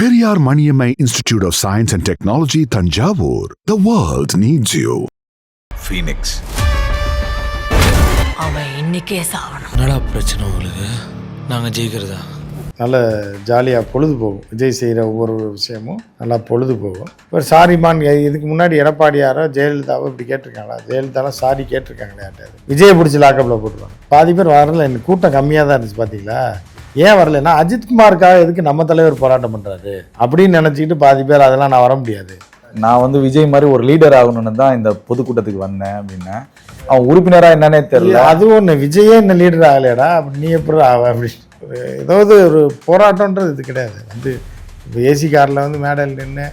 Periyar Maniammai Institute of Science and Technology, Tanjavur. The world needs you. Phoenix அவன் இன்னைக்கே சாவணும். என்னடா பிரச்சனை உங்களுக்கு? நாங்கள் ஜெயிக்கிறதா? நல்ல ஜாலியாக பொழுது போகும் விஜய் செய்கிற ஒவ்வொரு விஷயமும் நல்லா பொழுது போகும் இப்போ சாரிமான் இதுக்கு முன்னாடி எடப்பாடியாரோ ஜெயலலிதாவோ இப்படி கேட்டிருக்காங்களா? ஜெயலலிதாலாம் சாரி கேட்டிருக்காங்களே விஜயை பிடிச்சி லாக்கப்பில் போட்டுருவாங்க. பாதி பேர் வரல எனக்கு கூட்டம் கம்மியாக தான் இருந்துச்சு பார்த்தீங்களா ஏன் வரலன்னா அஜித்குமாருக்காக எதுக்கு நம்ம தலைவர் போராட்டம் பண்ணுறாரு அப்படின்னு நினச்சிக்கிட்டு பாதி பேர் அதெல்லாம் நான் வர முடியாது. நான் வந்து விஜய் மாதிரி ஒரு லீடர் ஆகணும்னு தான் இந்த பொதுக்கூட்டத்துக்கு வந்தேன் அப்படின்னேன் அவன் உறுப்பினரா என்னன்னே தெரியல. அது ஒன்று விஜயே இந்த லீடர் ஆகலையாடா அப்படி நீ எப்படி ஆவ அப்படி ஒரு ஏதாவது ஒரு போராட்டம்ன்றது இது கிடையாது. வந்து இப்போ ஏசி காரில் வந்து மேடையில் நின்று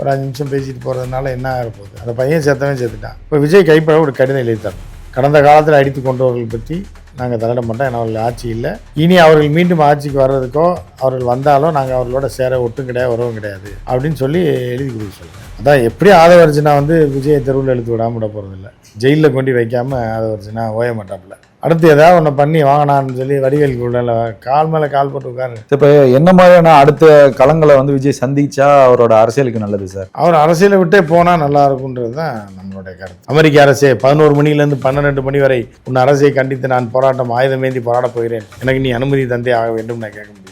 ஒரு அஞ்சு நிமிஷம் பேசிட்டு போகிறதுனால என்ன ஆக போகுது? அந்த பையன் செத்தவன் செத்துட்டான் இப்போ விஜய் கைப்பட ஒரு கடிதம் எழுதித்தார் கடந்த காலத்தில் அடித்து கொண்டவர்கள் பற்றி நாங்கள் தலையிட மாட்டோம் ஏன்னா அவர்கள் ஆட்சி இல்லை. இனி அவர்கள் மீண்டும் ஆட்சிக்கு வர்றதுக்கோ அவர்கள் வந்தாலும் நாங்கள் அவர்களோட சேர ஒட்டும் கிடையாது உறவும் கிடையாது. அப்படின்னு சொல்லி எழுதி கொடுக்க சொல்லுங்கள் அதான் எப்படி ஆதவர்ஜினா வந்து விஜய தெருவில் எழுத்து விடாமல் விட போகிறதில்ல ஜெயிலில் கொண்டு வைக்காமல் ஆதவர்ஜினா ஓய மாட்டாப்புல. அடுத்து ஏதாவது ஒன்று பண்ணி வாங்கினான்னு சொல்லி வடிவேல் கூட கால் மேலே கால் போட்டு உட்காரு. இப்ப என்ன மாதிரியான அடுத்த களங்களை வந்து விஜய் சந்திச்சா அவரோட அரசியலுக்கு நல்லது சார்? அவர் அரசியலை விட்டே போனால் நல்லா இருக்குன்றது தான் நம்மளுடைய கருத்து. அமெரிக்க அரசே பதினோரு மணிலேருந்து பன்னிரெண்டு மணி வரை உன் அரசை கண்டித்து நான் போராட்டம் ஆயுதமேந்தி போராடப் போகிறேன். எனக்கு நீ அனுமதி தந்தே ஆக வேண்டும் நான் கேட்க முடியும்.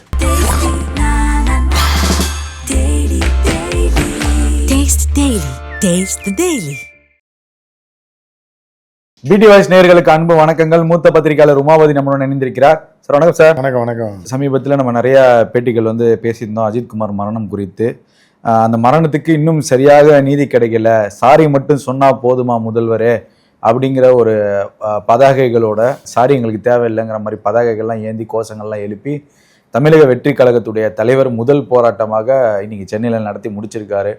Taste the Daily. PD voice நேயர்களுக்கு அன்பு வணக்கங்கள். மூத்த பத்திரிகையாளர் உமாவதி நம்மளுடன் இணைந்திருக்கிறார். சார் வணக்கம் சார். வணக்கம் வணக்கம். சமீபத்தில் நம்ம நிறைய பேட்டிகள் வந்து பேசியிருந்தோம். அஜித்குமார் மரணம் குறித்து. அந்த மரணத்துக்கு இன்னும் சரியாக நீதி கிடைக்கல. சாரி மட்டும் சொன்னா போதுமா முதல்வரே? அப்படிங்கிற ஒரு பதாகைகளோட சாரி எங்களுக்கு தேவையில்லைங்கிற மாதிரி பதாகைகள்லாம் ஏந்தி கோஷங்கள்லாம் எழுப்பி தமிழக வெற்றி கழகத்துடைய தலைவர் முதல் போராட்டமாக இன்னைக்கு சென்னையில் நடத்தி முடிச்சிருக்காரு.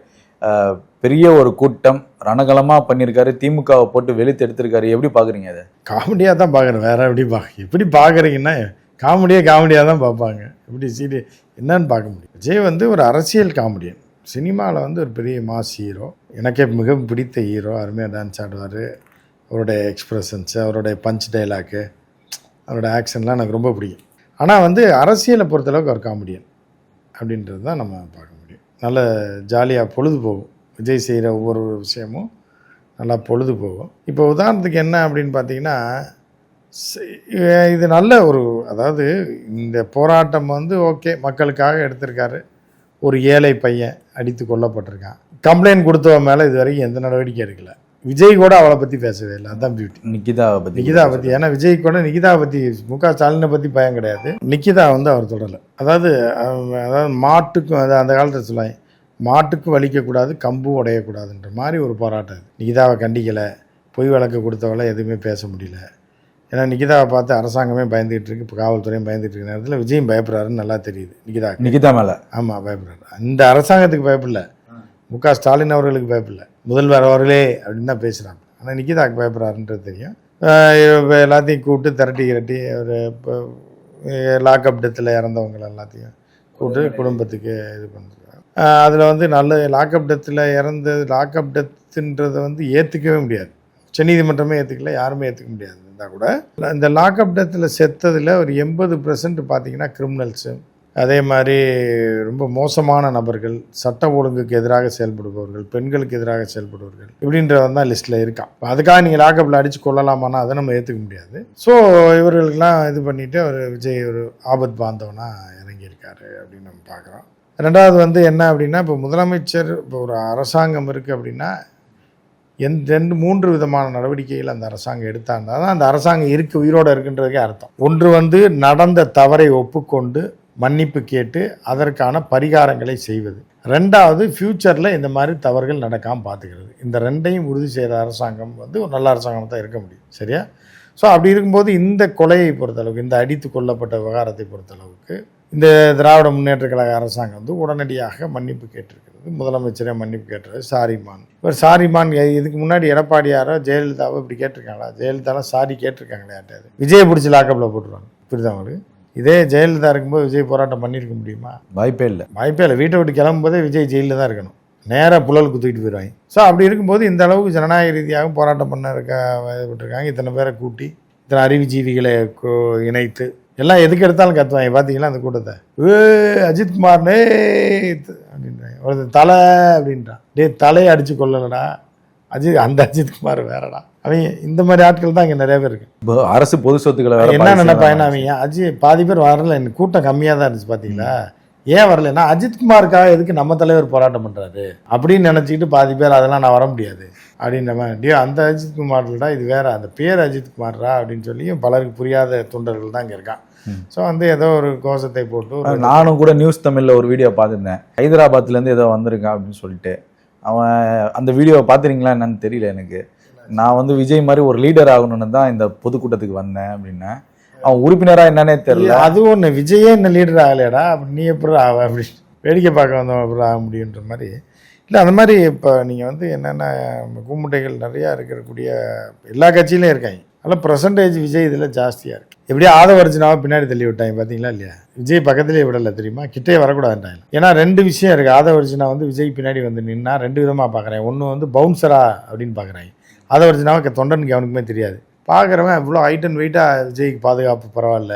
பெரிய ஒரு கூட்டம் ரணகலமாக பண்ணியிருக்காரு திமுகவை போட்டு வெளுத்து எடுத்திருக்காரு. எப்படி பார்க்குறீங்க அதை? காமெடியாக தான் பார்க்குறேன் வேற எப்படி பார்க்க எப்படி பார்க்குறீங்கன்னா காமெடியாக காமெடியாக தான் பார்ப்பாங்க எப்படி சீரி என்னன்னு பார்க்க முடியும். விஜய் வந்து ஒரு அரசியல் காமெடியன். சினிமாவில் வந்து ஒரு பெரிய மாஸ் ஹீரோ எனக்கே மிகவும் பிடித்த ஹீரோ அருமையாக டான்ஸ் ஆடுவார். அவருடைய எக்ஸ்ப்ரெஷன்ஸு அவருடைய பஞ்ச் டைலாக்கு அவரோட ஆக்ஷன்லாம் எனக்கு ரொம்ப பிடிக்கும். ஆனால் வந்து அரசியலை பொறுத்தளவுக்கு அவர் காமெடியன். அப்படின்றது தான் நம்ம பார்க்க முடியும். நல்ல ஜாலியாக பொழுது போகும் விஜய் செய்கிற ஒவ்வொரு விஷயமும் நல்லா பொழுது போகும் இப்போ உதாரணத்துக்கு என்ன அப்படின்னு பார்த்தீங்கன்னா இது நல்ல ஒரு அதாவது இந்த போராட்டம் வந்து ஓகே மக்களுக்காக எடுத்திருக்காரு. ஒரு ஏழை பையன் அடித்து கொல்லப்பட்டிருக்கான். கம்ப்ளைண்ட் கொடுத்தவன் மேலே இது வரைக்கும் எந்த நடவடிக்கை எடுக்கல. விஜய் கூட அவளை பற்றி பேசவே இல்லை. அதுதான் பியூட்டி நிக்கிதாவை பற்றி நிகிதா பற்றி ஏன்னா விஜய் கூட நிகிதா பற்றி மு க ஸ்டாலினை பற்றி பயம் கிடையாது. நிக்கிதா வந்து அவர் தொடலை அதாவது அதாவது மாட்டுக்கும் அது அந்த காலத்தில் சொல்லுவாங்க மாட்டுக்கும் வலிக்கக்கூடாது கம்பும் உடையக்கூடாதுன்ற மாதிரி ஒரு போராட்டம் இது நிகிதாவை கண்டிக்கலை பொய் வழக்கு கொடுத்தவளை எதுவுமே பேச முடியல. ஏன்னா நிகிதாவை பார்த்து அரசாங்கமே பயந்துகிட்டு இருக்கு இப்போ காவல்துறையும் பயந்துட்டு இருக்க நேரத்தில் விஜயும் பயப்படுறாருன்னு நல்லா தெரியுது நிகிதா. நிக்கிதா மேலே. ஆமாம் பயப்படுறாரு. அந்த அரசாங்கத்துக்கு பயப்படல மு க ஸ்டாலின் அவர்களுக்கு பயப்படல முதல்வர் அவர்களே அப்படின்னு தான் பேசுகிறாங்க ஆனால் நிக்கிதாக்கு பயப்படுறாருன்றது தெரியும். இப்ப எல்லாத்தையும் கூப்பிட்டு திரட்டி கிரட்டி ஒரு இப்போ லாக்அப் டெத்தில் இறந்தவங்க எல்லாத்தையும் கூப்பிட்டு குடும்பத்துக்கு இது பண்ணிருக்காங்க அதில் வந்து நல்ல லாக்அப் டெத்தில் இறந்தது லாக்அப் டெத்துன்றதை வந்து ஏற்றுக்கவே முடியாது. உச்சநீதிமன்றமே ஏற்றுக்கல யாருமே ஏற்றுக்க முடியாது. இருந்தால் கூட இந்த லாக்அப் டெத்தில் செத்ததில் ஒரு எண்பது பர்சன்ட் பார்த்திங்கன்னா கிரிமினல்ஸு அதே மாதிரி ரொம்ப மோசமான நபர்கள் சட்ட ஒழுங்குக்கு எதிராக செயல்படுபவர்கள் பெண்களுக்கு எதிராக செயல்படுபவர்கள் இப்படின்றவன் தான் லிஸ்ட்டில் இருக்கான். அதுக்காக நீங்கள் லாக்அப்பில் அடித்து கொள்ளலாமான்னா அதை நம்ம ஏற்றுக்க முடியாது. ஸோ இவர்களுக்கெல்லாம் இது பண்ணிவிட்டு அவர் விஜய் ஒரு ஆபத் பாந்தவனாக இறங்கியிருக்காரு அப்படின்னு நம்ம பார்க்குறோம். ரெண்டாவது வந்து என்ன அப்படின்னா இப்போ முதலமைச்சர் இப்போ ஒரு அரசாங்கம் இருக்குது அப்படின்னா எந்த ரெண்டு மூன்று விதமான நடவடிக்கைகள் அந்த அரசாங்கம் எடுத்தாங்க. தான் அந்த அரசாங்கம் இருக்கு உயிரோடு இருக்குன்றதுக்கே அர்த்தம். ஒன்று வந்து நடந்த தவறை ஒப்புக்கொண்டு மன்னிப்பு கேட்டு அதற்கான பரிகாரங்களை செய்வது. ரெண்டாவது ஃப்யூச்சரில் இந்த மாதிரி தவறுகள் நடக்காமல் பார்த்துக்கிறது இந்த ரெண்டையும் உறுதி செய்கிற அரசாங்கம் வந்து ஒரு நல்ல அரசாங்கம் தான் இருக்க முடியும். சரியா? ஸோ அப்படி இருக்கும்போது இந்த கொலையை பொறுத்தளவுக்கு இந்த அடித்து கொல்லப்பட்ட விவகாரத்தை பொறுத்தளவுக்கு இந்த திராவிட முன்னேற்ற கழக அரசாங்கம் வந்து உடனடியாக மன்னிப்பு கேட்டிருக்கிறது. முதலமைச்சரே மன்னிப்பு கேட்டது சாரிமான். இப்போ சாரிமான் இதுக்கு முன்னாடி எடப்பாடியாரோ ஜெயலலிதாவோ இப்படி கேட்டிருக்காங்களா? ஜெயலலிதாலாம் சாரி கேட்டிருக்காங்களே யார்ட்டாவது விஜயை பிடிச்சி லாக்கப்பில் போட்டுருவாங்க. புரியுதா உங்களுக்கு? இதே ஜெயலலிதா இருக்கும்போது விஜய் போராட்டம் பண்ணியிருக்க முடியுமா? வாய்ப்பே இல்லை. வாய்ப்பே இல்லை. வீட்டை விட்டு கிளம்பும்போதே விஜய் ஜெயிலில் தான் இருக்கணும். நேராக புழலுக்கு தூக்கிட்டு போயிடுவாங்க ஸோ அப்படி இருக்கும்போது இந்த அளவுக்கு ஜனநாயக ரீதியாக போராட்டம் பண்ண இருக்க விட்டுருக்காங்க இத்தனை பேரை கூட்டி இத்தனை அறிவுஜீவிகளை இணைத்து எல்லாம் எதுக்கு எடுத்தாலும் கத்துவாங்க பார்த்தீங்களா அந்த கூட்டத்தை? ஏ அஜித்குமார்னே அப்படின்றாங்க. ஒருத்தன் தலை அப்படின்றான் டேய் தலையை அடிச்சு கொள்ளலடா அஜித் அந்த அஜித்குமார் வேறடா. அவங்க இந்த மாதிரி ஆட்கள் தான் இங்கே நிறைய பேர் இருக்கு. அரசு பொது சொத்துக்களை என்ன நினைப்பாங்கன்னா. அவங்க அஜித் பாதி பேர் வரல. எனக்கு கூட்டம் கம்மியாக தான் இருந்துச்சு பார்த்தீங்களா ஏன் வரலன்னா அஜித்குமாருக்காக எதுக்கு நம்ம தலைவர் போராட்டம் பண்ணுறாரு அப்படின்னு நினச்சிக்கிட்டு பாதி பேர் அதெல்லாம் நான் வர முடியாது. அப்படின்ற மாதிரி. "டேய், அந்த அஜித்குமார்டா இது வேற. அந்த பேர் அஜித்குமார்ரா அப்படின்னு சொல்லியும் பலருக்கு புரியாத தொண்டர்கள் தான் இங்கே இருக்கான் ஸோ வந்து ஏதோ ஒரு கோஷத்தை போட்டு நானும் கூட நியூஸ் தமிழ்ல ஒரு வீடியோ பார்த்துருந்தேன். ஹைதராபாத்ல இருந்து ஏதோ வந்திருக்கான் அப்படின்னு சொல்லிட்டு. அவன் அந்த வீடியோவை பார்த்துறீங்களா என்னன்னு தெரியல எனக்கு. நான் வந்து விஜய் மாதிரி ஒரு லீடர் ஆகணும்னு தான் இந்த பொதுக்கூட்டத்துக்கு வந்தேன் அப்படின்னேன் அவன் உறுப்பினரா என்னன்னே தெரியல. அது ஒன்று விஜயே என்ன லீடர் ஆகலையாடா? அப்படி நீ எப்படி ஆவ? அப்படி வேடிக்கை பார்க்க வந்தவன் எப்படி ஆக முடியுன்ற மாதிரி. இல்லை அந்த மாதிரி இப்போ நீங்கள் வந்து என்னென்ன கூமுட்டைகள் நிறையா இருக்கக்கூடிய எல்லா கட்சியிலையும் இருக்காங்க. அதெல்லாம் பர்சன்டேஜ் விஜய் இதில் ஜாஸ்தியாக இருக்குது எப்படியோ ஆதவர்ஜினாவை பின்னாடி தள்ளி விட்டாங்க பார்த்தீங்களா இல்லையா? விஜய் பக்கத்துலேயே விடலை தெரியுமா? கிட்டே வரக்கூடாதுன்றாங்க. ஏன்னா ரெண்டு விஷயம் இருக்குது ஆதவர்ஜினா வந்து விஜய் பின்னாடி வந்து நின்னா ரெண்டு விதமாக பார்க்குறேன் ஒன்று வந்து பவுன்சரா அப்படின்னு பார்க்குறாங்க. ஆதவர்ஜினாவை தொண்டனுக்கு அவனுக்குமே தெரியாது. பார்க்குறவன் இவ்வளோ ஹைட் அண்ட் வெயிட்டாக விஜய்க்கு பாதுகாப்பு பரவாயில்ல.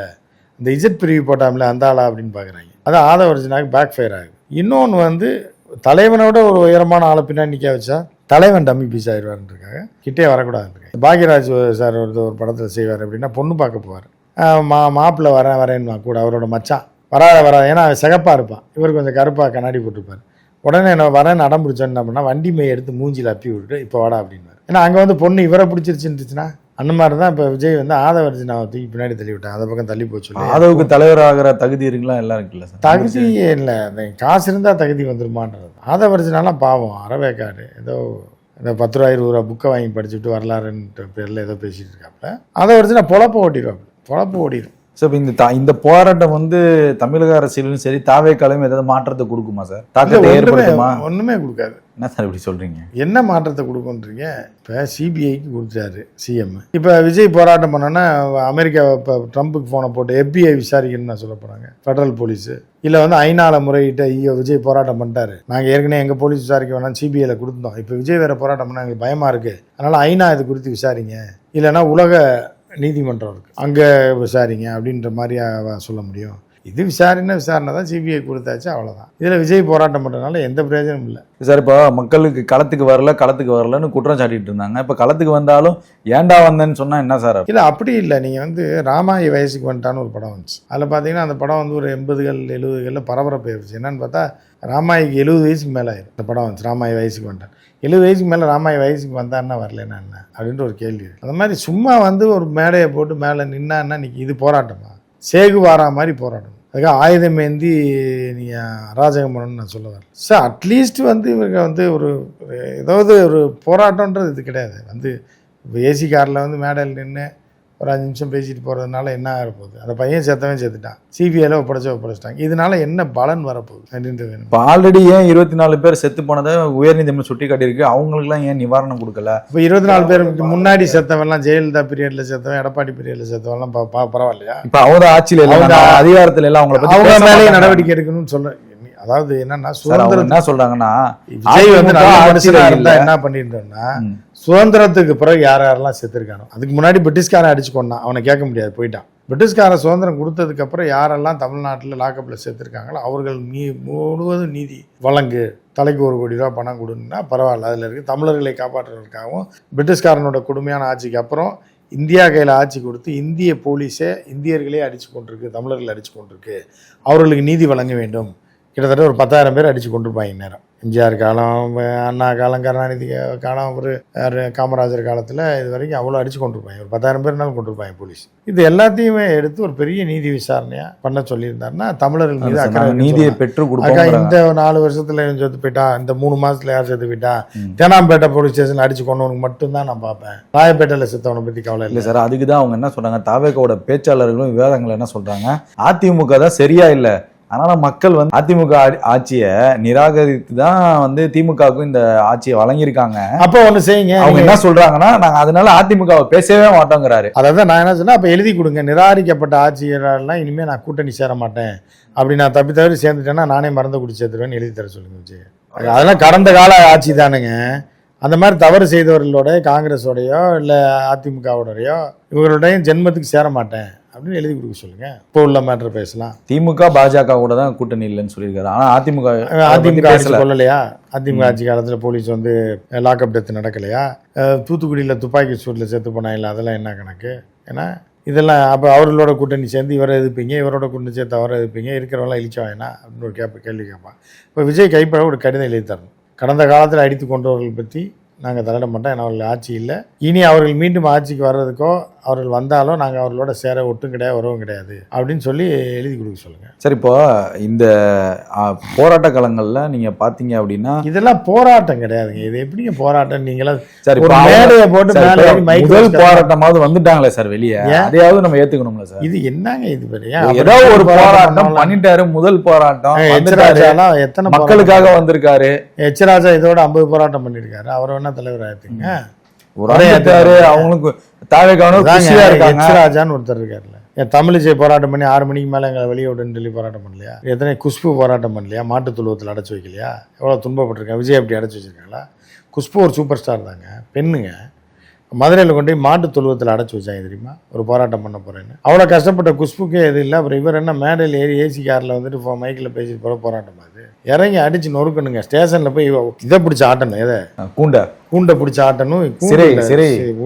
இந்த இஜெட் பிரிவு போட்டாமல அந்த ஆளா அப்படின்னு பார்க்குறாங்க. அது ஆதவர்ஜினாவுக்கு பேக் ஃபயர் ஆகுது. இன்னொன்று வந்து தலைவனோட ஒரு உயரமான ஆளை பின்னாடி நிற்க வச்சா தலைவன் டம்மி பீஸ் ஆயிடுவாருன்றக்காக கிட்டே வரக்கூடாதுன்றாங்க பாக்யராஜ் சார் ஒரு ஒரு படத்தில் செய்வார் அப்படின்னா பொண்ணு பார்க்க போவார். மா மாப்பிள்ளை வரேன் வரேன்னு கூட அவரோட மச்சான். வராத வராது ஏன்னா அவன் சிகப்பாக இருப்பான். இவர் கொஞ்சம் கருப்பாக கண்ணாடி போட்டிருப்பார். உடனே என்ன வரேன் அடம் பிடிச்சோன்னு என்ன பண்ணால் வண்டி மே எடுத்து மூஞ்சியில் அப்பி விட்டுட்டு இப்போ வாடா அப்படின்னாரு ஏன்னா அங்கே வந்து பொண்ணு இவரை பிடிச்சிருச்சுருச்சுன்னா அந்த மாதிரி தான் இப்போ விஜய் வந்து ஆதவர்ஜினாவை தூக்கி பின்னாடி தள்ளி விட்டான் அந்த பக்கம் தள்ளி போச்சு ஆதவுக்கு தலைவர் ஆகிற தகுதி இருக்குலாம் எல்லாம் இருக்குல்ல சார்? தகுதியே இல்லை. காசு இருந்தால் தகுதி வந்துருமான்றது. ஆதவர்ஜினாலாம் பாவம். அறவேக்காடு. ஏதோ இந்த பத்து ரூபா இருபது ரூபா புக்கை வாங்கி படிச்சுட்டு வரலாறுன்ற பேரில் ஏதோ பேசிட்டு இருக்காப்புல ஆதவர்ஜினா பொழப்பு ஓட்டிடுவாப்புல பொழப்பு ஓடிடும் சார் இப்போ இந்த இந்த போராட்டம் வந்து தமிழக அரசியலும் சரி தாவே காலம் ஏதாவது மாற்றத்தை கொடுக்குமா சார்? தாக்கத்தை ஏற்படுத்துமா? ஒன்றுமே கொடுக்காது. என்ன சார் இப்படி சொல்றீங்க? என்ன மாற்றத்தை கொடுக்குன்றீங்க? இப்போ சிபிஐக்கு கொடுத்தாரு சிஎம் இப்போ விஜய் போராட்டம் பண்ணோன்னா அமெரிக்கா இப்போ ட்ரம்ப்புக்கு ஃபோனை போட்டு எஃபிஐ விசாரிக்கணும்னு சொல்ல போகிறாங்க ஃபெடரல் போலீஸு இல்லை வந்து ஐநால முறையிட்ட ஐயோ விஜய் போராட்டம் பண்ணிட்டாரு. நாங்கள் ஏற்கனவே எங்கள் போலீஸ் விசாரிக்க வேணாம் சிபிஐயில் கொடுத்தோம். இப்போ விஜய் வேறு போராட்டம் பண்ணால் எங்களுக்கு பயமாக இருக்குது அதனால் ஐநா இது குறித்து விசாரிங்க. இல்லைன்னா உலக நீதிமன்றம் இருக்குது அங்கே விசாரிங்க அப்படின்ற மாதிரி சொல்ல முடியும்? இது விசாரணை விசாரணை தான் சிபிஐ கொடுத்தாச்சு அவ்வளோதான் இதில் விஜய் போராட்டம் பண்ணுறதுனால எந்த பிரயோஜனமும் இல்லை. சார் இப்போ மக்களுக்கு களத்துக்கு வரல களத்துக்கு வரலன்னு குற்றம் சாட்டிட்டு இருந்தாங்க. இப்போ களத்துக்கு வந்தாலும் ஏன்டா வந்தேன்னு சொன்னா என்ன சார்? இல்லை அப்படி இல்லை. நீங்கள் வந்து ராமாயி வயசுக்கு வந்துட்டான்னு ஒரு படம் வந்துச்சு. அதில் பார்த்தீங்கன்னா அந்த படம் வந்து ஒரு எண்பதுகள் எழுபதுகளில் பரபரப்பு இருந்துச்சு என்னன்னு பார்த்தா ராமாயிக்கு எழுபது வயசுக்கு மேலே ஆயிரும். இந்த படம் வந்துச்சு ராமாயி வயசுக்கு வந்துட்டான். எழுபது வயசுக்கு மேலே ராமாயி வயசுக்கு வந்தான்னா வரலன்னா என்ன? அப்படின்ற ஒரு கேள்வி அந்த மாதிரி சும்மா வந்து ஒரு மேடையை போட்டு மேலே நின்னான்னா இன்னைக்கு இது போராட்டமா? சேகு வாரா மாதிரி போராட்டம் அதுக்காக ஆயுதம் ஏந்தி நீங்கள் அராஜகம் பண்ணணும்னு நான் சொல்ல வரல. சார் அட்லீஸ்ட் வந்து இவங்க வந்து ஒரு ஏதாவது ஒரு போராட்டன்றது இது கிடையாது. வந்து இப்போ ஏசி காரில் வந்து மேடையில் நின்று ஒரு அஞ்சு நிமிஷம் பேசிட்டு போகிறதுனால என்ன ஆகப்போகுது அந்த பையன் செத்தவன் செத்துட்டான் சிபிஐயில் ஒப்படைச்ச ஒப்படைச்சிட்டாங்க இதனால என்ன பலன் வரப்போகுது? அப்படின்றது வேணும் இப்போ ஆல்ரெடி ஏன் இருபத்தி நாலு பேர் செத்து போனதை உயர்நீதிமன்றம் சுட்டி காட்டியிருக்கு அவங்களுக்குலாம் ஏன் நிவாரணம் கொடுக்கல? இப்போ இருபத்தி நாலு பேருக்கு முன்னாடி செத்தவன்லாம் ஜெயலலிதா பீரியடில் செத்தவன் எடப்பாடி பீரியடில் செத்தவன்லாம் பா- பரவாயில்லையா? இப்போ அவங்க ஆட்சியில் அவங்க- அதிகாரத்தில் எல்லாம் அவங்கள அவங்க மேலேயே. நடவடிக்கை எடுக்கணும்னு சொல்ல அதாவது என்னன்னா சுதந்திரம் என்ன சொல்றாங்கன்னா விஜய் வந்து மனுஷனா இருந்தா. என்ன பண்ணிட்டோம்னா ம். சுதந்திரத்துக்கு பிறகு யார் யாரெல்லாம் செத்துருக்கானோ அதுக்கு முன்னாடி பிரிட்டிஷ்காரன் அடிச்சு கொண்டான் அவனை கேட்க முடியாது போயிட்டான் பிரிட்டிஷ்காரன் சுதந்திரம் கொடுத்ததுக்கு அப்புறம் யாரெல்லாம் தமிழ்நாட்டில் லாக்கப்பில் செத்துருக்காங்களோ அவர்கள் நீ முழுவதும் நீதி வழங்கு தலைக்கு ஒரு கோடி ரூபா பணம் கொடுன்னா பரவாயில்ல அதில் இருக்குது தமிழர்களை காப்பாற்றுறதுக்காகவும் பிரிட்டிஷ்காரனோட கொடுமையான ஆட்சிக்கு அப்புறம் இந்தியா கையில் ஆட்சி கொடுத்து இந்திய போலீஸே இந்தியர்களே அடிச்சு கொண்டிருக்கு தமிழர்கள் அடிச்சு கொண்டிருக்கு அவர்களுக்கு நீதி வழங்க வேண்டும் கிட்டத்தட்ட ஒரு பத்தாயிரம் பேர் அடிச்சு கொண்டிருப்பாங்க இந்நேரம். எம்ஜிஆர் காலம் அண்ணா காலம் கருணாநிதி காலம் ஒரு காமராஜர் காலத்தில் இது வரைக்கும் அவ்வளோ அடிச்சு கொண்டிருப்பாங்க. ஒரு பத்தாயிரம் பேர்னாலும் கொண்டிருப்பாங்க போலீஸ். இது எல்லாத்தையுமே எடுத்து ஒரு பெரிய நீதி விசாரணையாக பண்ண சொல்லியிருந்தாருன்னா தமிழர்கள் மீது அக்கறை நீதியை. பெற்று கொடுப்போம் இந்த நாலு வருஷத்துல செத்து போயிட்டான் இந்த மூணு மாசத்துல யார் செத்து போயிட்டான். தேனாம்பேட்டை போலீஸ் ஸ்டேஷன் அடிச்சு கொண்டவனுக்கு மட்டும்தான் நான் பார்ப்பேன். ராயப்பேட்டையில செத்தவனை பத்தி கவலை இல்ல. சார் அதுக்கு தான் அவங்க என்ன சொல்றாங்க? தாவேக்கோட பேச்சாளர்களும் விவாதங்கள் என்ன சொல்றாங்க? அதிமுக தான் சரியா இல்ல. அதனால மக்கள் வந்து அதிமுக ஆட்சியை நிராகரித்து தான் வந்து திமுகவுக்கும் இந்த ஆட்சியை வழங்கியிருக்காங்க. அப்போ ஒண்ணு செய்யுங்க. அவங்க என்ன சொல்றாங்கன்னா நாங்க அதனால அதிமுகவை பேசவே மாட்டோங்கிறாரு. அதாவது நான் என்ன சொன்னா அப்ப எழுதி கொடுங்க. நிராகரிக்கப்பட்ட ஆட்சியரெல்லாம் இனிமே நான் கூட்டணி சேர மாட்டேன். அப்படி நான் தப்பி தவறி சேர்ந்துட்டேன்னா நானே மறந்து குடி சேர்த்துருவேன்னு எழுதி தர சொல்லுங்க விஜய். அதெல்லாம் கடந்த கால ஆட்சி தானுங்க. அந்த மாதிரி தவறு செய்தவர்களோட காங்கிரஸோடையோ இல்லை அதிமுகவோடயோ இவர்களுடைய ஜென்மத்துக்கு சேர மாட்டேன். அப்படின்னு எழுதி கொடுக்க சொல்லுங்க. இப்போ உள்ள மேட்டர் பேசலாம். திமுக பாஜக கூட தான் கூட்டணி இல்லைன்னு சொல்லியிருக்காரு. ஆனா அதிமுக அதிமுக கொள்ளலையா? அதிமுக ஆட்சி காலத்தில் போலீஸ் வந்து லாக்அப் டெத் நடக்கலையா? தூத்துக்குடியில் துப்பாக்கி சூட்டில் செத்து போனாங்கல்ல அதெல்லாம் என்ன கணக்கு? ஏன்னா இதெல்லாம் அப்போ அவர்களோட கூட்டணி சேர்ந்து இவரை எதிர்ப்பீங்க இவரோட கூட்டணி சேர்த்து அவரை எதிர்ப்பீங்க இருக்கிறவங்களாம் இழிச்சா வேணா அப்படின்னு ஒரு கேட்ப கேள்வி கேட்பான். இப்போ விஜய் கைப்பட ஒரு கடிதம் எழுதி தரணும். கடந்த காலத்தில் அடித்து கொண்டவர்கள் பற்றி நாங்கள் தலையிட மாட்டோம் ஏன்னா அவர்கள் ஆட்சி இல்லை. இனி அவர்கள் மீண்டும் ஆட்சிக்கு வர்றதுக்கோ அவர்கள் வந்தாலும் நாங்கள் அவர்களோட சேர ஒட்டும் கிடையாது உறவும் கிடையாது அப்படின்னு சொல்லி எழுதி கொடுக்க சொல்லுங்கள் சரி இப்போ இந்த போராட்ட களங்கள்ல நீங்க பாத்தீங்க அப்படின்னா இதெல்லாம் போராட்டம் கிடையாதுங்க. இது எப்படிங்க போராட்டம்? நீங்களாம் சரி மேடையை போட்டு முதல் போராட்டமாவது வந்துட்டாங்களே சார் வெளியே? அதையாவது நம்ம ஏத்துக்கணும்ல சார். இது என்னங்க இது பெரிய? ஏதோ ஒரு போராட்டம் பண்ணிட்டாரு முதல் போராட்டம் எத்தனை மக்களுக்காக வந்திருக்காரு. எச்ராஜா இதோட ஐம்பது போராட்டம் பண்ணிருக்காரு அவர் வேணா தலைவர் ஆயிடுங்க ஒரு தாவேக்கான குஷியா இருக்காங்க. எச்ராஜான்னு ஒருத்தர் இருக்காருல்ல என் தமிழிசை போராட்டம் பண்ணி ஆறு மணிக்கு மேலே எங்களை வெளியே விடுன்னு சொல்லி போராட்டம் பண்ணலையா? எத்தனை குஷ்பு போராட்டம் பண்ணலையா? மாட்டுத் தொழுவத்தில் அடைச்சி வைக்கலையா? எவ்வளோ துன்பப்பட்டிருக்கேன் விஜய் அப்படி அடைச்சி வச்சிருக்காங்களா? குஷ்பு ஒரு சூப்பர் ஸ்டார் தாங்க. பெண்ணுங்க. மதுரையில் கொண்டு போய் மாட்டுத் தொழுவத்தில் அடைச்சி வச்சாங்க தெரியுமா? ஒரு போராட்டம் பண்ண போகிறேன்னு அவ்வளோ கஷ்டப்பட்ட குஷ்புக்கே எது இல்லை. அப்புறம் இவர் என்ன மேடையில் ஏறி ஏசி காரில் வந்துட்டு மைக்கில் பேசிட்டு போகிற போராட்டம் அது. இறங்கி அடிச்சு நொறுக்கணுங்க. ஸ்டேஷனில் போய் இதை பிடிச்சி ஆட்டணும். எதை? கூண்ட. கூண்டை பிடிச்சி ஆட்டணும்.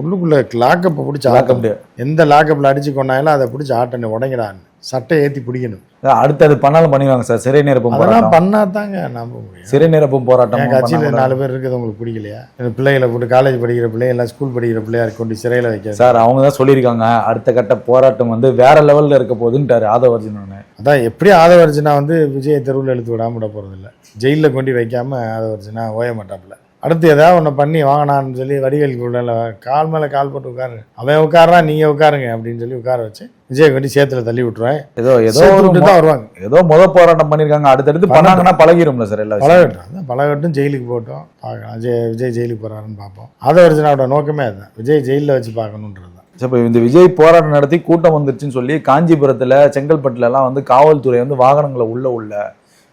உள்ளுக்குள்ள லாக்கப்பை பிடிச்சி ஆட்டணும். எந்த லாக்கப்பில் அடிச்சு கொண்டாலும் அதை பிடிச்சி ஆட்டணும். உடைங்கிறான்னு சட்டை ஏற்றி பிடிக்கணும். அடுத்தது பண்ணாலும் பண்ணிடுவாங்க சார். சிறை நிரப்பும் அதெல்லாம் போராட்டம். பண்ணா தாங்க நம்ப முடியும். சிறை நிரப்பும் போராட்டம் கட்சியில். நாலு பேர் இருக்குது உங்களுக்கு பிடிக்கலையா? இந்த பிள்ளைகளை போட்டு காலேஜ் படிக்கிற பிள்ளை எல்லாம் ஸ்கூல் படிக்கிற பிள்ளையா கொண்டு சிறையில் வைக்க. சார் அவங்க தான் சொல்லியிருக்காங்க. அடுத்த கட்ட போராட்டம் வந்து வேற லெவல்ல இருக்க போகுதுன்ட்டாரு ஆதவர்ஜுனன் அதான் எப்படி ஆதவர்ஜினா வந்து விஜயை தெருவில் எழுத்து விடாம விட போகிறதில்ல ஜெயிலில் கொண்டு வைக்காம ஆதவர்ஜினா ஓய மாட்டாப்புல. அடுத்து ஏதாவது ஒன்று பண்ணி வாங்கினான்னு சொல்லி வடிவேல் கூட கால் மேலே கால் போட்டு உட்காரு. அவன் உட்காரான் நீங்கள் உட்காருங்க அப்படின்னு சொல்லி உட்கார வச்சு விஜய் கொண்டு சேத்துல தள்ளி விட்டுருவேன். ஏதோ ஏதோ ஒரு தான் வருவாங்க. ஏதோ முத போராட்டம் பண்ணிருக்காங்க. அடுத்தடுத்து பண்ணாங்கன்னா பழகிரும்ல சார் எல்லா விஷயமும். பழகட்டும். பழகட்டும் ஜெயிலுக்கு போட்டோம். பார்க்கலாம். விஜய் விஜய் ஜெயிலுக்கு போகிறாருன்னு பார்ப்போம். ஆதவர்ஜினாவோட நோக்கமே அதுதான் விஜய் ஜெயிலில் வச்சு பார்க்கணுன்றது இப்ப இந்த விஜய் போராட்டம் நடத்தி கூட்டம் வந்துருச்சுன்னு சொல்லி காஞ்சிபுரத்துல செங்கல்பட்டுல எல்லாம் வந்து காவல்துறை வந்து வாகனங்களை உள்ள உள்ள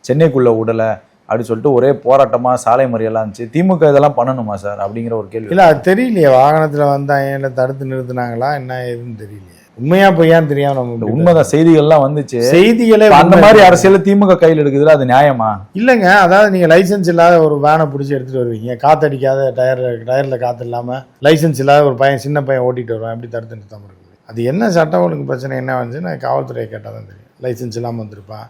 சென்னைக்குள்ள விடல அப்படின்னு சொல்லிட்டு ஒரே போராட்டமா சாலை மறியெல்லாம் இருந்துச்சு. திமுக இதெல்லாம் பண்ணணுமா சார்? அப்படிங்கிற ஒரு கேள்வி. இல்லை அது தெரியலையே. வாகனத்தில் வந்தாங்க இல்லை தடுத்து நிறுத்துனாங்களா? என்ன ஏதுன்னு தெரியலையே. உண்மையா பொய்யான்னு தெரியாம நம்ம உண்மைதான். செய்திகள்லாம் வந்துச்சு. செய்திகளே அந்த மாதிரி. அரசியல் திமுக கையில் எடுக்குதுல அது நியாயமா? இல்லைங்க அதாவது நீங்கள் லைசென்ஸ் இல்லாத ஒரு வேனை பிடிச்சி எடுத்துகிட்டு வருவீங்க. காத்தடிக்காத டயர் டயரில் காற்று இல்லாமல் லைசென்ஸ் இல்லாத ஒரு பையன் சின்ன பையன் ஓட்டிட்டு வருவான். எப்படி தடுத்து நிறுத்தாம இருக்குது அது என்ன சட்டம் ஒழுங்கு பிரச்சனை என்ன வந்துச்சுன்னா காவல்துறையை கேட்டால் தான் தெரியும். லைசென்ஸ் இல்லாமல் வந்திருப்பான்.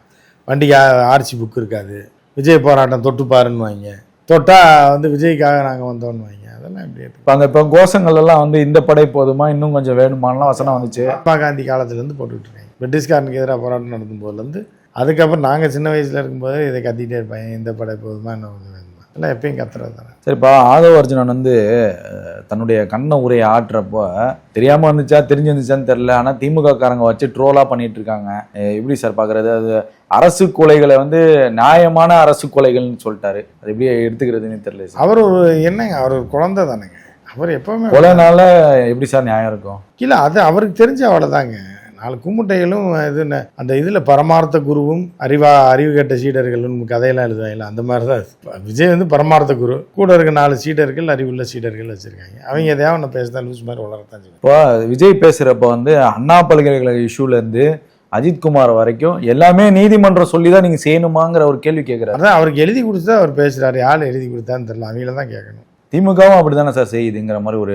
வண்டிக்கு ஆர்சி புக் இருக்காது. விஜய் போராட்டம் தொட்டு பாருன்னு வைங்க தொட்டா வந்து விஜய்க்காக நாங்கள் வந்தோன்னு வைங்க அதெல்லாம் எப்படி? இப்ப அங்க இப்ப கோஷங்கள் எல்லாம் வந்து இந்த படை போதுமா? இன்னும் கொஞ்சம் வேணுமான்லாம் வசனம் வந்துச்சு. மகாத்மா காந்தி காலத்துலேருந்து போட்டுக்கிட்டு இருக்காங்க பிரிட்டிஷ்காரனுக்கு எதிராக போராட்டம் நடத்தும் போதுலேருந்து அதுக்கப்புறம் நாங்கள் சின்ன வயசில் இருக்கும்போது இதை கத்திட்டே இருப்பாங்க இந்த படை போதுமா? என்ன வேணுமா? எல்லாம் எப்பயும் கத்துறது தானே. சரிப்பா ஆதவ அர்ஜுனன் வந்து தன்னுடைய கண்ண உரையை ஆட்டுறப்போ தெரியாம வந்துச்சா தெரிஞ்சு வந்துச்சான்னு தெரியல. ஆனா திமுக காரங்க வச்சு ட்ரோலா பண்ணிட்டு இருக்காங்க. எப்படி சார் பாக்குறது? அது அரசு கொலைகளை வந்து நியாயமான அரசு கொலைகள்னு சொல்லிட்டாரு. அது எப்படி எடுத்துக்கிறதுன்னு தெரியல சார். அவர் ஒரு என்னங்க அவர் ஒரு குழந்தை தானேங்க. அவர் எப்பவுமே கொலைனால எப்படி சார் நியாயம் இருக்கும்? இல்லை அது அவருக்கு தெரிஞ்ச அவ்வளோதாங்க நாலு கும்முட்டைகளும் இது என்ன, அந்த இதில் பரமார்த்த குருவும் அறிவா அறிவு கெட்ட சீடர்களும் கதையெல்லாம் எழுதுவாங்கல்ல அந்த மாதிரி தான். விஜய் வந்து பரமார்த்த குரு. கூட இருக்க நாலு சீடர்கள் அறிவுள்ள சீடர்கள் வச்சுருக்காங்க. அவங்க எதையாவது ஒன்று பேசுதான் லூஸ் மாதிரி வளரத்தான் இப்போ விஜய் பேசுறப்ப வந்து அண்ணா பல்கலைக்கழக இஷ்யூல இருந்து அஜித்குமார் வரைக்கும் எல்லாமே நீதிமன்றம் சொல்லி தான் நீங்க செய்யணுமாங்கிற ஒரு கேள்வி கேட்கிறாரு அதான் அவருக்கு எழுதி கொடுத்தா அவர் பேசுகிறாரு யார் எழுதி கொடுத்தான்னு தெரியல. அவங்கள தான் கேட்கணும். திமுகவும் அப்படிதானே சார் செய்யுதுங்கிற மாதிரி ஒரு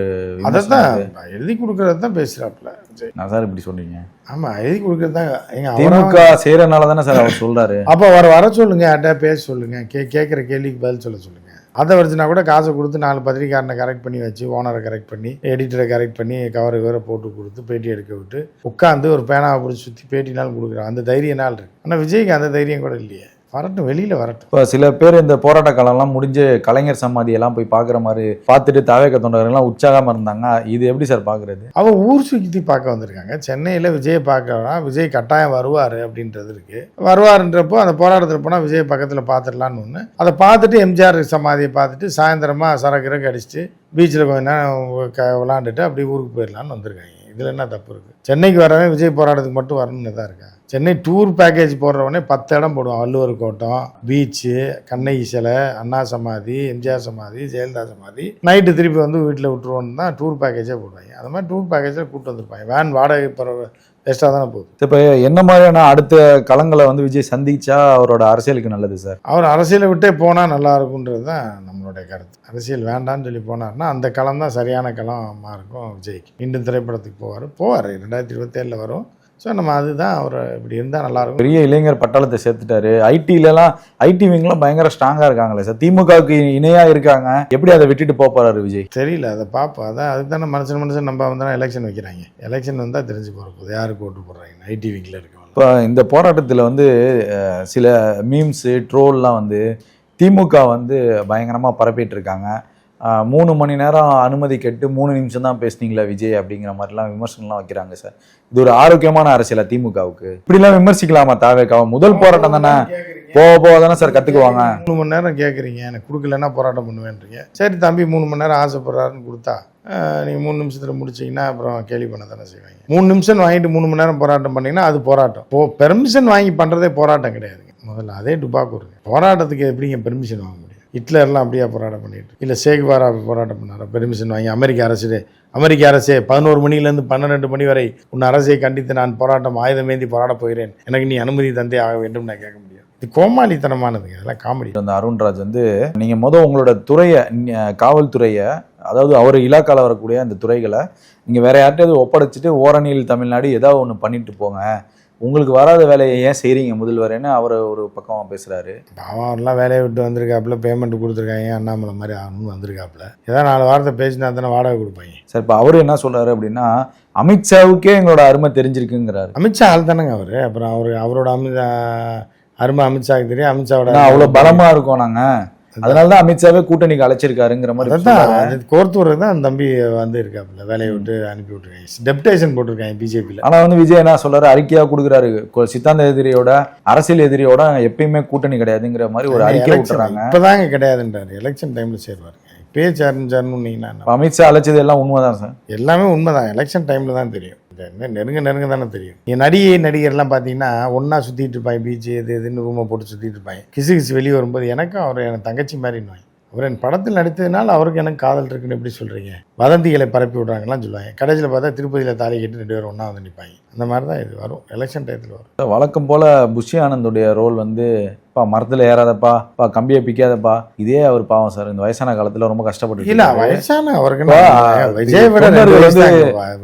அதை விமர்சனம் தான் இருக்கு. எழுதி கொடுக்கறது தான் பேசுகிறாப்புல நான் சார் இப்படி சொல்றீங்க. ஆமாம் எழுதி கொடுக்கறது தான். எங்க திமுக செய்யறதுனால தானே சார் அவர் சொல்றாரு. அப்போ வர வர சொல்லுங்க யார்கிட்ட பேச சொல்லுங்க. கே கேட்குற கேள்விக்கு பதில் சொல்ல சொல்லுங்க. அதை வருதுனா கூட காசை கொடுத்து நாலு பத்திரிக்காரனை கரெக்ட் பண்ணி வச்சு ஓனரை கரெக்ட் பண்ணி எடிட்டரை கரெக்ட் பண்ணி கவர் கவரை போட்டு கொடுத்து பேட்டி எடுக்க விட்டு உட்காந்து ஒரு பேனாவை பிடிச்சி சுற்றி பேட்டினாலும் கொடுக்குறான். அந்த தைரியம் நாள் இருக்கு. ஆனால் விஜய்க்கு அந்த தைரியம் கூட இல்லையே. வரட்டும் வெளியில் வரட்டும். இப்போ சில பேர் இந்த போராட்ட காலம்லாம் முடிஞ்சு கலைஞர் சமாதி எல்லாம் போய் பார்க்குற மாதிரி பார்த்துட்டு தாவேக்க தொண்டர்கள்லாம் உற்சாகமா இருந்தாங்க. இது எப்படி சார் பார்க்கறது? அவன் ஊர் சுற்றி பார்க்க வந்திருக்காங்க. சென்னையில் விஜயை பார்க்கறா விஜய் கட்டாயம் வருவார் அப்படின்றது இருக்கு. வருவாருன்றப்போ அந்த போராட்டத்தில் போனால் விஜய் பக்கத்தில் பார்த்துடலான்னு ஒன்று அதை பார்த்துட்டு எம்ஜிஆர் சமாதியை பார்த்துட்டு சாயந்தரமா சரக்கு இறக்கு அடிச்சுட்டு பீச்சில் கொஞ்ச நேரம் விளாண்டுட்டு அப்படியே ஊருக்கு போயிடலான்னு வந்திருக்காங்க. இதில் என்ன தப்பு இருக்குது சென்னைக்கு வரவன் விஜய் போராட்டத்துக்கு மட்டும் வரணும்னு தான் இருக்கா? சென்னை டூர் பேக்கேஜ் போடுறவனே பத்து இடம் போடுவான். வள்ளுவர் கோட்டம் பீச்சு கண்ணகி சிலை அண்ணா சமாதி எம்ஜிஆர் சமாதி ஜெயலலிதா சமாதி. நைட்டு திருப்பி வந்து வீட்டில் விட்டுருவோன்னு தான் டூர் பேக்கேஜே போடுவாங்க. அது மாதிரி டூர் பேக்கேஜில் கூப்பிட்டு வந்திருப்பாங்க. வேன் வாடகை போகிற வேஸ்ட்டாக தானே போகுது. இப்போ என்ன மாதிரியான அடுத்த களங்களை வந்து விஜய் சந்திச்சா அவரோட அரசியலுக்கு நல்லது சார்? அவர் அரசியலை விட்டே போனால் நல்லா இருக்குன்றது தான் நம்மளுடைய கருத்து. அரசியல் வேண்டாம்னு சொல்லி போனார்னா அந்த களம் தான் சரியான களமாக இருக்கும் விஜய்க்கு. மீண்டும் திரைப்படத்துக்கு போவார். போவார். ரெண்டாயிரத்தி இருபத்தேழில் வரும். ஸோ நம்ம அதுதான் அவர் இப்படி இருந்தால் நல்லாயிருக்கும் பெரிய இளைஞர் பட்டாளத்தை சேர்த்துட்டாரு. ஐடிலலாம் ஐடி விங்லாம் பயங்கர ஸ்ட்ராங்கா இருக்காங்களே சார். திமுகவுக்கு இணையா இருக்காங்க. எப்படி அதை விட்டுட்டு போப் போறாரு விஜய்? தெரியல அதை பார்ப்போம் அதான் அதுக்கு தானே மனுஷன் மனுஷன் நம்ம வந்து எலெக்ஷன் வைக்கிறாங்க. எலெக்ஷன் வந்தால் தெரிஞ்சு போகிற போகுது யாருக்கு ஓட்டு போடுறாங்க ஐடி விங்கில் இருக்கவங்க. இப்போ இந்த போராட்டத்தில் வந்து சில மீம்ஸு ட்ரோல்லாம் வந்து திமுக வந்து பயங்கரமாக பரப்பிட்டு இருக்காங்க. மூணு மணி நேரம் அனுமதி கேட்டு மூணு நிமிஷம் தான் பேசுனீங்களா விஜய் அப்படிங்கிற மாதிரிலாம் விமர்சனம்லாம் வைக்கிறாங்க சார். இது ஒரு ஆரோக்கியமான அரசியலா திமுகவுக்கு. இப்படிலாம் விமர்சிக்கலாமா தாவேக்காவை முதல் போராட்டம் தானே? போக போக தானே சார் கற்றுக்குவாங்க மூணு மணி நேரம் கேட்குறீங்க எனக்கு கொடுக்கலன்னா போராட்டம் பண்ணுவேன்றீங்க. சரி தம்பி மூணு மணி நேரம் ஆசைப்படுறாருன்னு கொடுத்தா நீங்கள் மூணு நிமிஷத்தில் முடிச்சிங்கன்னா அப்புறம் கேள்வி பண்ண தானே செய்வாங்க. மூணு நிமிஷம் வாங்கிட்டு மூணு மணி நேரம் போராட்டம் பண்ணீங்கன்னா அது போராட்டம். இப்போ பெர்மிஷன் வாங்கி பண்ணுறதே போராட்டம் கிடையாதுங்க. முதல்ல அதே டுபாக்கூருங்க போராட்டத்துக்கு எப்படிங்க பெர்மிஷன் வாங்க ஹிட்லர்லாம் அப்படியே போராட்டம் பண்ணிட்டு இல்லை சேகுவாரா போராட்டம் பண்ணாரா? பெர்மிஷன் வாங்கி அமெரிக்க அரசு அமெரிக்க அரசே பதினோரு மணிலேருந்து பன்னிரெண்டு மணி வரை உன் அரசை கண்டித்து நான் போராட்டம் ஆயுதமேந்தி போராடப் போகிறேன். எனக்கு நீ அனுமதி தந்தே ஆக வேண்டும் நான் கேட்க முடியும் இது கோமாளித்தனமானதுங்க. அதெல்லாம் காமெடி. அந்த அருண்ராஜ் வந்து நீங்கள் மொதல் உங்களோட துறையை காவல்துறையை அதாவது அவர் இலாக்கால வரக்கூடிய அந்த துறைகளை நீங்கள் வேற யார்கிட்டயாவது ஒப்படைச்சிட்டு ஓரணியில் தமிழ்நாடு ஏதாவது ஒன்று பண்ணிட்டு போங்க. உங்களுக்கு வராத வேலையை ஏன் செய்றீங்க முதல்வரேன்னு அவர் ஒரு பக்கமா பேசுறாரு? பாவம் அவர்லாம் வேலையை விட்டு வந்திருக்காப்புல பேமெண்ட் கொடுத்துருக்காங்க அண்ணாமலை மாதிரி ஆகணும்னு வந்திருக்காப்புல. ஏதாவது நாலு வாரத்தை பேசினா தானே வாடகை கொடுப்பாங்க. சார் இப்போ அவர் என்ன சொல்றாரு அப்படின்னா அமித்ஷாவுக்கே எங்களோட அருமை தெரிஞ்சிருக்குங்கிறாரு. அமித்ஷா ஆள் தானேங்க அவர். அப்புறம் அவர் அவரோட அமித் அருமை அமித்ஷாவுக்கு தெரியும் அமித்ஷாவோட ஏன்னா அவ்வளவு பலமா இருக்கோம் நாங்க. அதனால தான் அமித்ஷாவே கூட்டணிக்கு அழைச்சிருக்காருங்கிற மாதிரி. அது கோர்த்தூர் தான் தம்பி வந்து இருக்காப்புல வேலையை விட்டு அனுப்பி விட்டுருக்காங்க டெப்டேஷன் போட்டிருக்காங்க பிஜேபியில் ஆனா வந்து விஜய் என்ன சொல்றாரு? அறிக்கையா கொடுக்குறாரு. சித்தாந்த எதிரியோட அரசியல் எதிரியோட எப்பயுமே கூட்டணி கிடையாதுங்கிற மாதிரி ஒரு அறிக்கை விட்டுறாங்க. இப்போதாங்க கிடையாதுன்றாரு. எலெக்ஷன் டைமில் சேருவாருங்க இப்பயே சேரணும் இப்ப அமித்ஷா அழைச்சது எல்லாம் உண்மைதான் சார். எல்லாமே உண்மைதான். எலெக்ஷன் டைமில் தான் தெரியும். என்ன நெருங்க நெருங்க தானே தெரியும். என் நடிகை நடிகர்லாம் பார்த்தீங்கன்னா ஒன்றா சுற்றிட்டு இருப்பாங்க பீச்சு எது எதுன்னு ரூமை போட்டு சுற்றிட்டு இருப்பாங்க. கிசு கிசு வெளியே வரும்போது எனக்கும் அவர் என் தங்கச்சி மாதிரி நோய். அவர் என் படத்தில் நடித்ததுனால அவருக்கு எனக்கு காதல் இருக்குன்னு எப்படி சொல்கிறீங்க வதந்திகளை பரப்பி விட்றாங்கலாம் சொல்லுவாங்க. கடைசியில் பார்த்தா திருப்பதியில் தாலி கட்டி ரெண்டு பேரும் ஒன்றா வந்து நிற்பாங்க அந்த மாதிரி தான் இது வரும். எலெக்ஷன் டயத்தில் வரும். வழக்கம் போல புஷி ஆனந்துடைய ரோல் வந்து பா மரத்துல ஏறாதப்பா. பா கம்பியை பிக்காதப்பா. இதே அவர் பாவம் சார். இந்த வயசான காலத்துல ரொம்ப கஷ்டப்பட்டு இல்ல வயசான அவருக்கு விஜய் விட.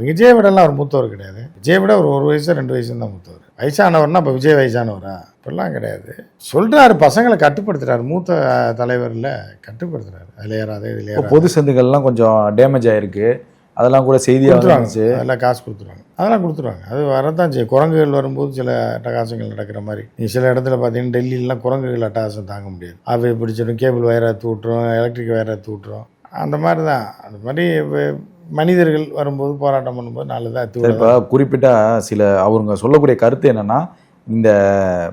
விஜய் விடலாம் அவர் மூத்தவர் கிடையாது. விஜய் விட ஒரு ஒரு வயசு ரெண்டு வயசு தான் மூத்தவர். வயசானவர்னா இப்போ விஜய் வயசானவரா? இப்பெல்லாம் கிடையாது. சொல்றாரு பசங்களை கட்டுப்படுத்துறாரு. மூத்த தலைவர் இல்ல கட்டுப்படுத்துறாரு. அதுல ஏறாது இதுல பொது சந்துக்கள்லாம் கொஞ்சம் டேமேஜ் ஆயிருக்கு. அதெல்லாம் கூட கொடுத்துருவாங்க. வந்துச்சு அதெல்லாம் காசு கொடுத்துருவாங்க. அதெல்லாம் கொடுத்துருவாங்க. அது வரதான் செய்யும். குரங்குகள் வரும்போது சில அட்டகாசங்கள் நடக்கிற மாதிரி. நீ சில இடத்துல பார்த்தீங்கன்னா டெல்லியிலாம் குரங்குகள் அட்டகாசம் தாங்க முடியாது. அவை பிடிச்சிடும் கேபிள் வயரை தூட்டுறோம் எலக்ட்ரிக் வயரை தூட்டுறோம். அந்த மாதிரி தான் அந்த மாதிரி மனிதர்கள் வரும்போது போராட்டம் பண்ணும்போது நல்லதாக இப்போ குறிப்பிட்ட சில அவருங்க சொல்லக்கூடிய கருத்து என்னன்னா இந்த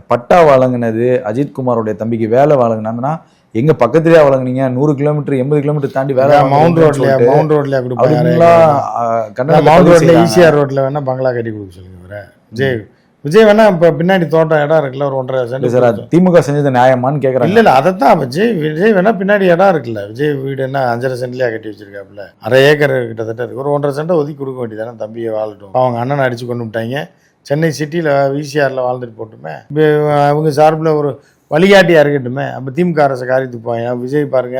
பட்டா வழங்கினது அஜித்குமாரோடைய தம்பிக்கு வேலை வழங்கினாங்கன்னா எங்க பக்கத்துலயே வழங்குனீங்க நூறு கிலோமீட்டர் எண்பது கிலோமீட்டர் தாண்டி வேலை மவுண்ட் ரோட்லயா மவுண்ட் ரோட்லயா கொடுப்பாங்க மவுண்ட் ரோட்ல. ஈசிஆர் ரோட்ல வேணா பங்களா கட்டி கொடுக்க சொல்லுங்க இவரை. விஜய் வேணா இப்போ பின்னாடி தோட்டம் இடம் இருக்குல்ல ஒரு ஒன்றரை சென்ட் சார் அது திமுக செஞ்சது நியாயமான்னு கேக்குறாங்க. இல்ல இல்ல அதைத்தான். விஜய் விஜய் வேணா பின்னாடி இடம் இருக்குல்ல. விஜய் வீடு என்ன அஞ்சரை சென்ட்லயா கட்டி வச்சிருக்காப்புல. அரை ஏக்கர் கிட்டத்தட்ட இருக்கு. ஒரு ஒன்றரை சென்ட்டை ஒதுக்கி கொடுக்க வேண்டியதானே தம்பியை வாழட்டும். அவங்க அண்ணனை அடிச்சு கொண்டு விட்டாங்க. சென்னை சிட்டியில் விசிஆரில் வாழ்ந்துட்டு போட்டுமே. இப்போ அவங்க சார்பில் ஒரு வழிகாட்டியாக இருக்கட்டுமே. அப்போ திமுக அரசு காரியத்துக்கு போவாங்க விஜய் பாருங்க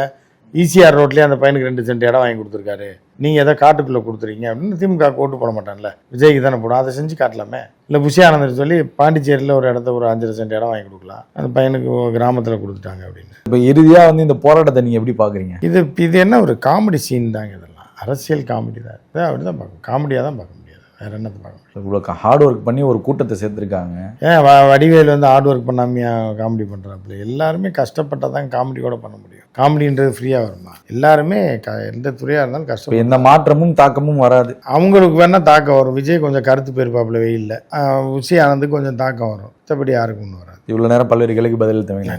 ஈசிஆர் ரோட்லேயே அந்த பையனுக்கு ரெண்டு சென்ட் இடம் வாங்கி கொடுத்துருக்காரு. நீங்கள் எதை காட்டுக்குள்ளே கொடுத்துறீங்க அப்படின்னு திமுக ஓட்டு போட மாட்டான்ல. விஜய்க்கு தானே போடும் அதை செஞ்சு காட்டலாமே. இல்லை புஷி ஆனந்தர் சொல்லி பாண்டிச்சேரியில் ஒரு இடத்த ஒரு அஞ்சரை சென்ட் இடம் வாங்கி கொடுக்கலாம். அந்த பையனுக்கு கிராமத்தில் கொடுத்துட்டாங்க அப்படின்னு. இப்ப இறுதியா வந்து இந்த போராட்டத்தை நீங்க எப்படி பாக்குறீங்க? இது இது என்ன ஒரு காமெடி சீன் தாங்க இதெல்லாம். அரசியல் காமெடி தான். இதை அப்படி தான் பார்க்கணும் காமெடியாக தான் பார்க்க முடியாது வேற என்னத்தை பார்க்க இவ்வளவு ஹார்ட் ஒர்க் பண்ணி ஒரு கூட்டத்தை சேர்த்திருக்காங்க. ஏன் வடிவேல் வந்து ஹார்ட் ஒர்க் பண்ணாமையா காமெடி பண்ணுறாப்புல எல்லாருமே கஷ்டப்பட்டால் தான் காமெடி கூட பண்ண முடியும். காமெடின்றது ஃப்ரீயாக வருமா? எல்லாருமே க எந்த துறையாக இருந்தாலும் கஷ்டம் எந்த மாற்றமும் தாக்கமும் வராது. அவங்களுக்கு வேணால் தாக்கம் வரும். விஜய் கொஞ்சம் கருத்து போயிருப்பாப்புல வெயில்ல. உச்சி ஆனந்துக்கு கொஞ்சம் தாக்கம் வரும். மற்றபடி யாருக்கும் ஒன்றும் வராது. இவ்வளவு நேரம் பல்வேறு கேள்விக்கு பதில் தமிழ்